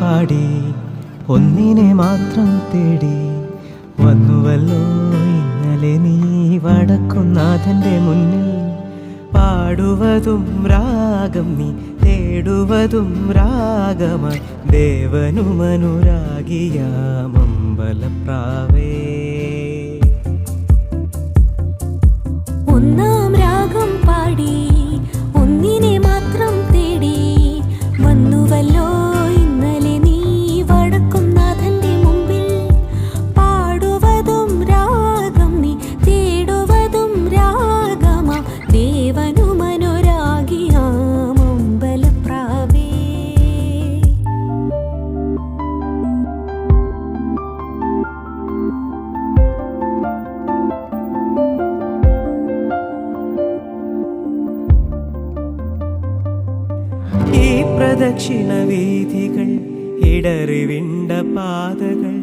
പാടി ഒന്നിനെ മാത്രം തേടി. വന്നുവല്ലോ ഇന്നലെ നീ വടക്കുന്നാഥന്റെ മുന്നിൽ. പാടുവതും രാഗം നീ തേടുവതും രാഗമായി ദേവനുമനുരാഗിയാമമ്പലപ്രാവേ പ്രദക്ഷിണ വീഥികൾ ഇടറിവിണ്ട പാതകൾ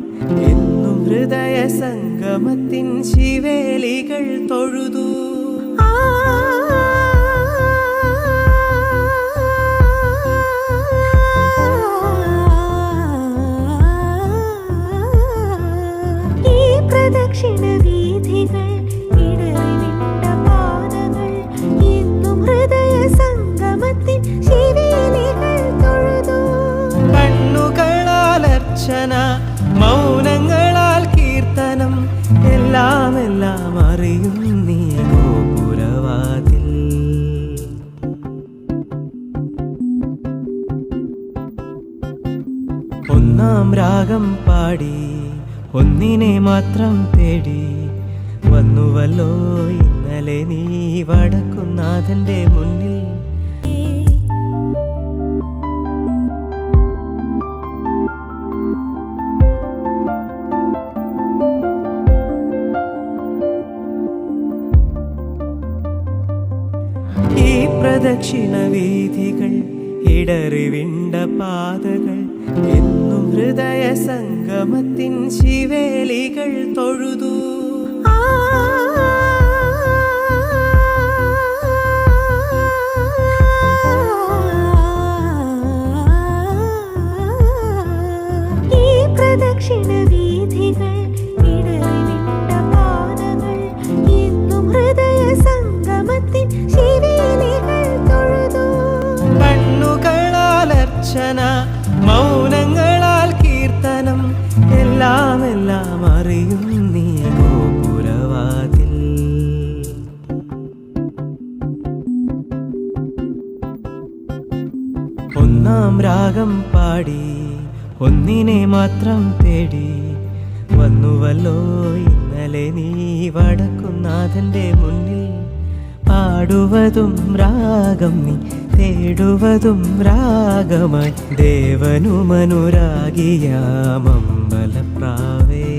എന്നും ഹൃദയ സംഗമത്തിൻ ശിവേലികൾ തൊഴുതു. ഈ അർച്ചന മൗനങ്ങളാൽ കീർത്തനം എല്ലാം എല്ലാം അറിയും നീ ഗോപുരവാതിൽ. ഒന്നാം രാഗം പാടി ഒന്നിനെ മാത്രം തേടി വന്നുവല്ലോ ഇന്നലെ നീ വടക്കുന്നാഥന്റെ മുന്നിൽ. പ്രദക്ഷിണ വീഥികൾ ഇടറിവിണ്ട പാതകൾ എന്നും ഹൃദയ സംഗമത്തിൻ ശിവേലികൾ തൊഴുതു. അർച്ചന മൗനങ്ങളാൽ കീർത്തനം എല്ലാം എല്ലാം അറിയും ഗോപുരവാതിൽ. ഒന്നാം രാഗം പാടി ഒന്നിനെ മാത്രം തേടി വന്നുവല്ലോ ഇന്നലെ നീ വടക്കുന്നാഥന്റെ മുന്നിൽ പാടുവതും രാഗം നീ തേടുവതും രാഗമായി ദേവനുമനുരാഗിയാമമ്പലപ്രാവേ.